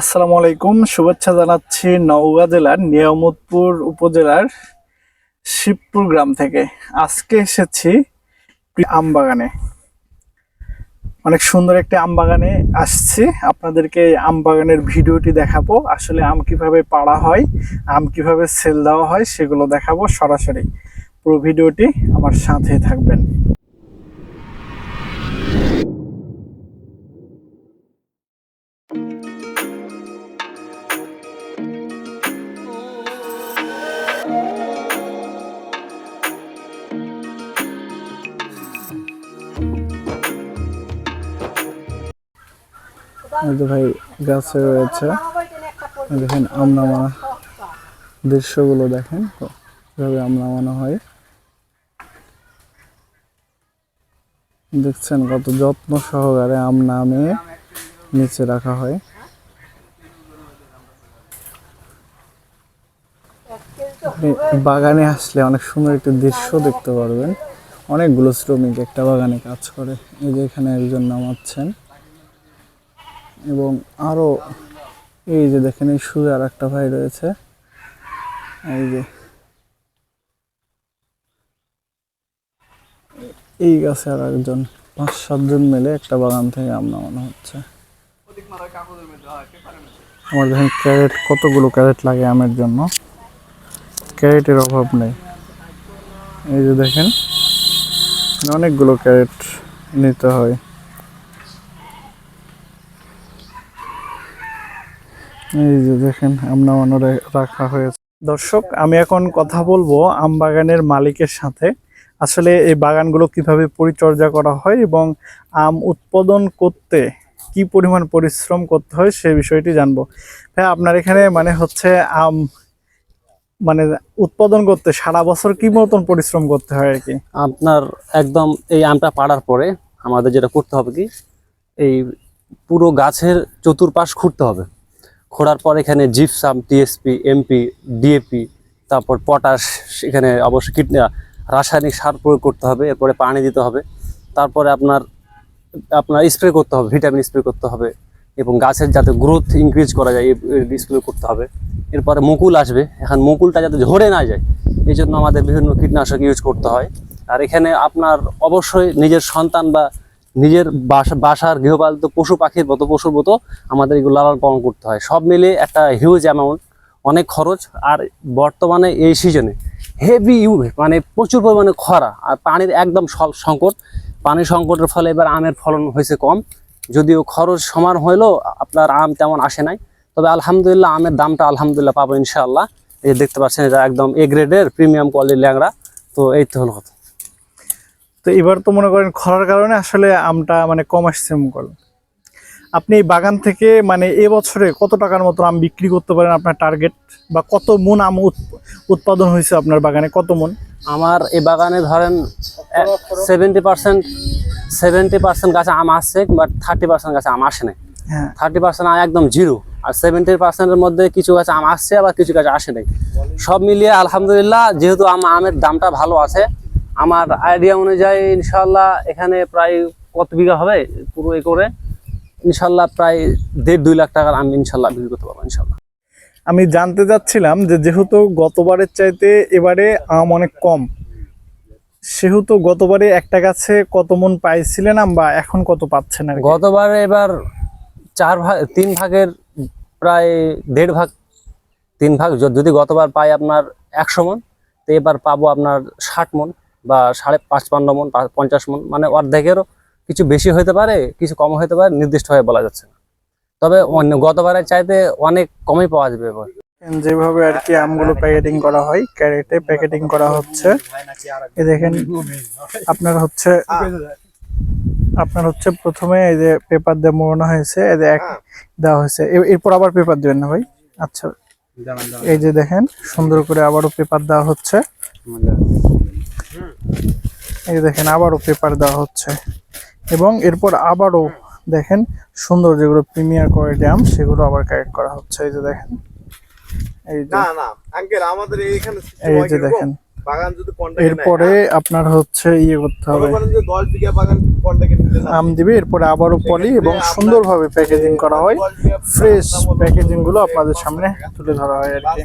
আসসালামু আলাইকুম, শুভেচ্ছা জানাচ্ছি নওগাঁ জেলার নিয়ামতপুর উপজেলার শিবপুর গ্রাম থেকে। আজকে এসেছি আম বাগানে অনেক সুন্দর একটি আম বাগানে আসছি। আপনাদেরকে আম বাগানের ভিডিওটি দেখাবো, আসলে আম কীভাবে পাড়া হয়, আম কীভাবে সেল দেওয়া হয় সেগুলো দেখাবো সরাসরি। পুরো ভিডিওটি আমার সাথে থাকবেন। ভাই গাছে রয়েছে। দেখেন আম নামা দৃশ্যগুলো দেখেন, কীভাবে আম নামানো হয়। দেখছেন কত যত্ন সহকারে আম নামে নিচে রাখা হয়। বাগানে আসলে অনেক সুন্দর একটি দৃশ্য দেখতে পারবেন। অনেকগুলো শ্রমিক একটা বাগানে কাজ করে। এই যে এখানে একজন নামাচ্ছেন। এবং আরও এই যে দেখেন, এই সুরে আর একটা ভাই রয়েছে। এই যে এই গাছে আর একজন পাঁচ, সাতজন মিলে একটা বাগান থেকে আম নামানো হচ্ছে। আমার দেখেন, ক্যারেট, কতগুলো ক্যারেট লাগে আমের জন্য? ক্যারেটের অভাব নেই। এই যে দেখেন, অনেকগুলো ক্যারেট নিতে হয়। এই যে দেখেন আম নামানো রাখা হয়েছে। দর্শক, আমি এখন কথা বলব আম বাগানের মালিকের সাথে। আসলে এই বাগানগুলো কীভাবে পরিচর্যা করা হয় এবং আম উৎপাদন করতে কি পরিমাণ পরিশ্রম করতে হয় সেই বিষয়টি জানব। হ্যাঁ আপনার এখানে মানে হচ্ছে আম মানে উৎপাদন করতে সারা বছর কি মতন পরিশ্রম করতে হয় আর কি? আপনার একদম এই আমটা পাড়ার পরে আমাদের যেটা করতে হবে কি, এই পুরো গাছের চতুর্পাশ খুঁড়তে হবে। খোঁড়ার পর এখানে জিপসাম, টিএসপি, এমপি, ডিএপি, তারপর পটাশ, এখানে অবশ্যই কীটনা রাসায়নিক সার প্রয়োগ করতে হবে, এরপরে পানি দিতে হবে, তারপরে আপনার আপনার স্প্রে করতে হবে, ভিটামিন স্প্রে করতে হবে, এবং গাছের যাতে গ্রোথ ইনক্রিজ করা যায় স্প্রে করতে হবে। এরপরে মুকুল আসবে, এখন মুকুলটা যাতে ঝরে না যায় এই জন্য আমাদের বিভিন্ন কীটনাশক ইউজ করতে হয়। আর এখানে আপনার অবশ্যই নিজের সন্তান বা নিজের বাসা, বাসার গৃহপালিত পশু পাখির মতো, পশুর মতো আমাদের এগুলো লালন পালন করতে হয়। সব মিলিয়ে একটা হিউজ অ্যামাউন্ট অনেক খরচ, আর বর্তমানে এই সিজনে হেভি ইউ মানে প্রচুর পরিমাণে খরা, আর পানির একদম সংকট। পানির সংকটের ফলে এবার আমের ফলন হয়েছে কম। যদিও খরচ সমান হলেও আপনার আম তেমন আসে নাই। তবে আলহামদুলিল্লাহ আমের দামটা আলহামদুলিল্লাহ পাবো ইনশাআল্লাহ। এই দেখতে পাচ্ছেন, এটা একদম এ গ্রেডের প্রিমিয়াম কোয়ালিটির ল্যাংড়া। তো এই তো হলো কথা। তো এবার তো মনে করেন খরার কারণে আসলে আমটা মানে কম আসছে মুকল আপনি এই বাগান থেকে মানে এবছরে কত টাকার মতো আম বিক্রি করতে পারেন আপনার টার্গেট বা কত মন আম উৎ- উৎপাদন হয়েছে আপনার বাগানে? কত মন? আমার এই বাগানে ধরেন সেভেন্টি পার্সেন্ট সেভেন্টি পার্সেন্ট গাছে আম আসছে বাট থার্টি পার্সেন্ট গাছে আম আসে নাই। হ্যাঁ। থার্টি পার্সেন্ট আম একদম জিরো আর সেভেন্টি পার্সেন্টের মধ্যে কিছু গাছে আম আসছে আবার কিছু গাছে আসে নাই। সব মিলিয়ে আলহামদুলিল্লাহ যেহেতু আম আমের দামটা ভালো আছে আমার আইডিয়া অনুযায়ী ইনশাল্লাহ এখানে প্রায় কত বিঘা হবে? পুরো এ করে ইনশাল্লাহ প্রায় দেড় দুই লাখ টাকার আমি ইনশাল্লাহ বিক্রি করতে পারব ইনশাল্লাহ আমি জানতে চাচ্ছিলাম যে যেহেতু গতবারের চাইতে এবারে আম অনেক কম সেহেতু গতবারে একটা গাছে কত মন পাইছিলেন আম বা এখন কত পাচ্ছেন আর গতবারে এবার চার ভাগ তিন ভাগের প্রায় দেড় ভাগ তিন ভাগ যদি গতবার পাই আপনার একশো মন তো এবার পাবো আপনার ষাট মন। বা সাড়ে পাঁচপান্ন মন পঞ্চাশ মন মানে অর্ধেকেরও কিছু বেশি হতে পারে কিছু কম হতে পারে নির্দিষ্টভাবে বলা যাচ্ছে না। তবে অন্য গতবারের চাইতে অনেক কমই পাওয়া যাবে এবার। যেভাবে আর কি আমগুলো প্যাকেটিং করা হয় ক্যারেটে প্যাকেটিং করা হচ্ছে। এই দেখেন আপনার হচ্ছে আপনার হচ্ছে প্রথমে এই যে পেপার দিয়ে মোড়ানো হয়েছে এই যে এক দেওয়া হয়েছে। এরপর আবার পেপার দেবেন না ভাই? আচ্ছা এই যে দেখেন সুন্দর করে আবারও পেপার দেওয়া হচ্ছে। এই দেখেন আবারও পেপার দেওয়া হচ্ছে। এবং এরপর আবারও দেখেন সুন্দর যেগুলো প্রিমিয়ার কোয়ালিটি আম সেগুলো আবার কালেক্ট করা হচ্ছে। এই যে দেখেন এই যে না না আঙ্কেল আমাদের এইখানে এই যে দেখেন বাগান যদি এরপরে আপনার হচ্ছে ইয়ে করতে হবে। বিঘা বাগান আম দিবে এরপরে আবারও পলি এবং সুন্দরভাবে প্যাকেজিং করা হয়। ফ্রেশ প্যাকেজিংগুলো আপনাদের সামনে তুলে ধরা হয় আর কি।